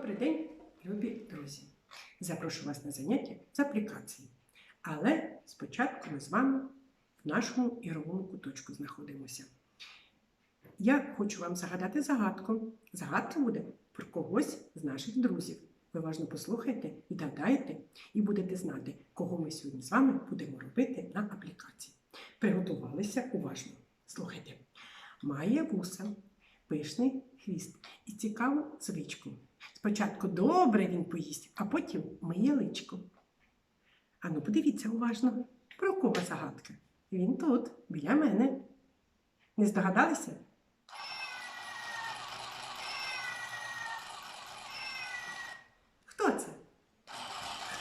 Добрий день, любі друзі! Запрошую вас на заняття з аплікації. Але спочатку ми з вами в нашому ігровому куточку знаходимося. Я хочу вам загадати загадку. Загадка буде про когось з наших друзів. Ви уважно послухайте, відгадаєте і будете знати, кого ми сьогодні з вами будемо робити на аплікації. Приготувалися уважно. Слухайте. Має вуса, пишний хвіст і цікаву звичку. Спочатку добре він поїсть, а потім миє личко. Ану, подивіться уважно, про кого загадка? Він тут, біля мене. Не здогадалися? Хто це?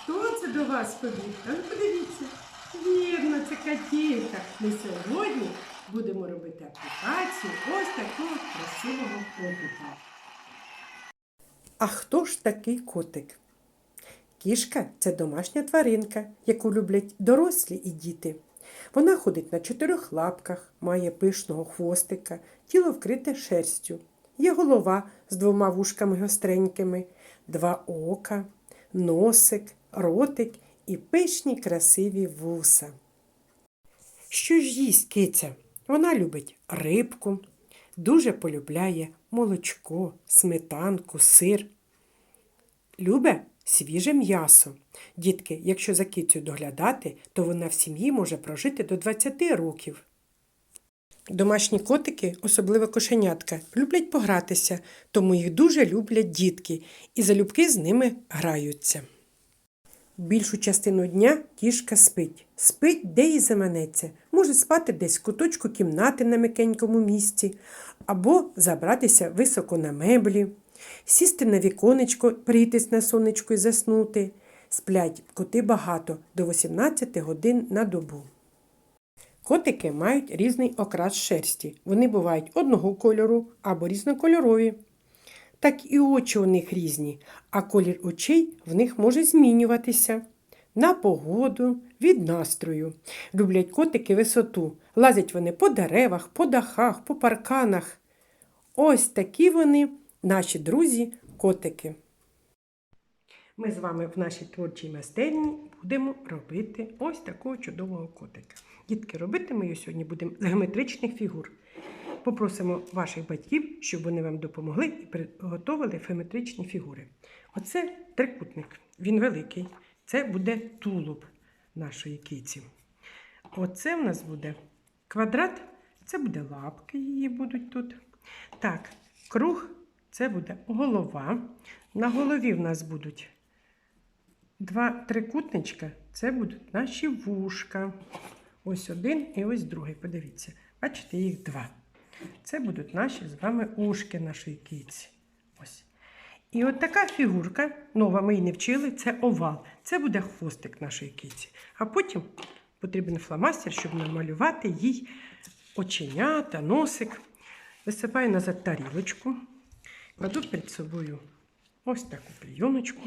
Хто це до вас побіг? А ну подивіться. Вірно, це Катілька. Ми сьогодні будемо робити аплікацію ось такого красивого котика. А хто ж такий котик? Кішка це домашня тваринка, яку люблять дорослі і діти. Вона ходить на чотирьох лапках, має пишного хвостика, тіло вкрите шерстю. Є голова з двома вушками гостренькими, два ока, носик, ротик і пишні красиві вуса. Що ж їсть киця? Вона любить рибку, дуже полюбляє молочко, сметанку, сир. Любе свіже м'ясо. Дітки, якщо за кицю доглядати, то вона в сім'ї може прожити до 20 років. Домашні котики, особливо кошенятка, люблять погратися, тому їх дуже люблять дітки і залюбки з ними граються. Більшу частину дня кішка спить. Спить, де їй заманеться. Може спати десь в куточку кімнати на м'якенькому місці, або забратися високо на меблі, сісти на віконечко, прийтись на сонечко і заснути. Сплять коти багато до 18 годин на добу. Котики мають різний окрас шерсті. Вони бувають одного кольору або різнокольорові. Так і очі у них різні, а колір очей в них може змінюватися. На погоду, від настрою. Люблять котики висоту. Лазять вони по деревах, по дахах, по парканах. Ось такі вони, наші друзі, котики. Ми з вами в нашій творчій майстерні будемо робити ось такого чудового котика. Дітки, робити ми його сьогодні будемо з геометричних фігур. Попросимо ваших батьків, щоб вони вам допомогли і приготували геометричні фігури. Оце трикутник, він великий. Це буде тулуб нашої киці. Оце в нас буде квадрат, це буде лапки, її будуть тут. Так, круг це буде голова. На голові в нас будуть два трикутничка, це будуть наші вушка. Ось один і ось другий. Подивіться, бачите, їх два. Це будуть наші з вами ушки нашої киці. Ось. І от така фігурка, нова ми її не вчили, це овал. Це буде хвостик нашої киці. А потім потрібен фломастер, щоб намалювати їй оченята, носик. Висипаю назад тарілочку, кладу перед собою ось таку клійоночку,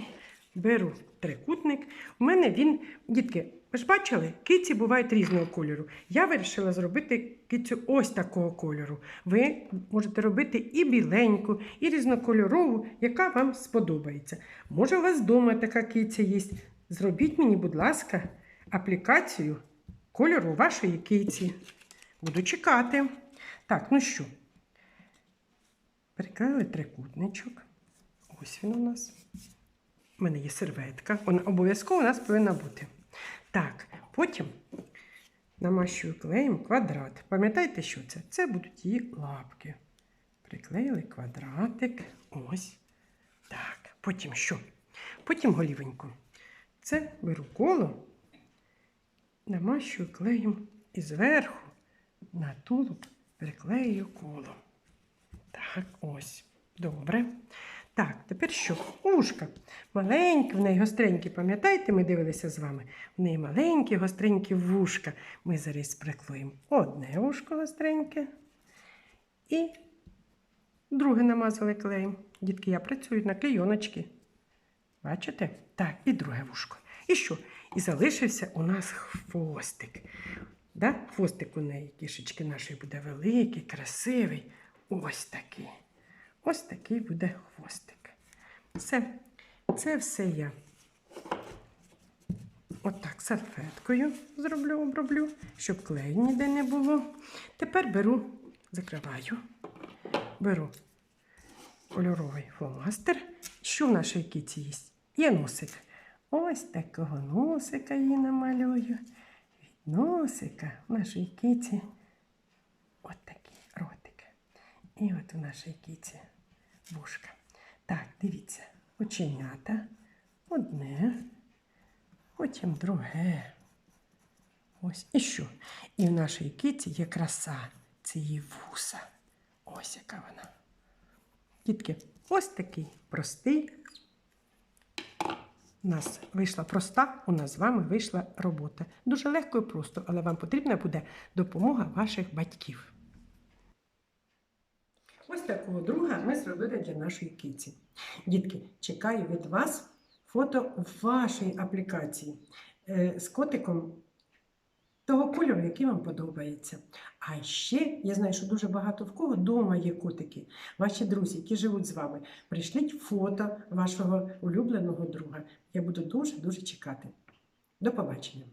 беру трикутник. У мене він, дітки, ви ж бачили, киці бувають різного кольору. Я вирішила зробити кицю ось такого кольору. Ви можете робити і біленьку, і різнокольорову, яка вам сподобається. Може, у вас вдома така киця є. Зробіть мені, будь ласка, аплікацію кольору вашої киці. Буду чекати. Так, ну що, приклеїли трикутничок. Ось він у нас. У мене є серветка. Вона обов'язково у нас повинна бути. Так, потім намащую клеєм квадрат. Пам'ятаєте, що це? Це будуть її лапки. Приклеїли квадратик. Ось. Так. Потім що? Потім голівеньку. Це беру коло, намащую клеєм і зверху на тулуб приклею коло. Так, ось. Добре. Так, тепер що? Ушка. Маленькі, в неї гостренькі, пам'ятаєте, ми дивилися з вами? В неї маленькі, гостренькі вушка. Ми зараз приклеїмо одне ушко гостреньке і друге намазали клеєм. Дітки, я працюю на клейоночки. Бачите? Так, і друге вушко. І що? І залишився у нас хвостик. Да? Хвостик у неї кішечки нашої буде великий, красивий. Ось такий. Ось такий буде хвостик. Все, це все я. Отак салфеткою зроблю, оброблю, щоб клею ніде не було. Тепер беру, закриваю, беру кольоровий фломастер. Що в нашій кіці є? Є носик. Ось такого носика її намалюю. Від носика в нашій кіці от такий ротик. І от у нашій кіці вушка. Так, дивіться, оченята. Одне, потім друге. Ось і що? І в нашій кіці є краса. Це її вуса. Ось яка вона. Дітки, ось такий простий. У нас вийшла проста, у нас з вами вийшла робота. Дуже легко і просто, але вам потрібна буде допомога ваших батьків. Такого друга ми зробили для нашої киці. Дітки, чекаю від вас фото вашої аплікації е, з котиком того кольору, який вам подобається. А ще я знаю, що дуже багато в кого вдома є котики. Ваші друзі, які живуть з вами. Прийшліть фото вашого улюбленого друга. Я буду дуже дуже чекати. До побачення.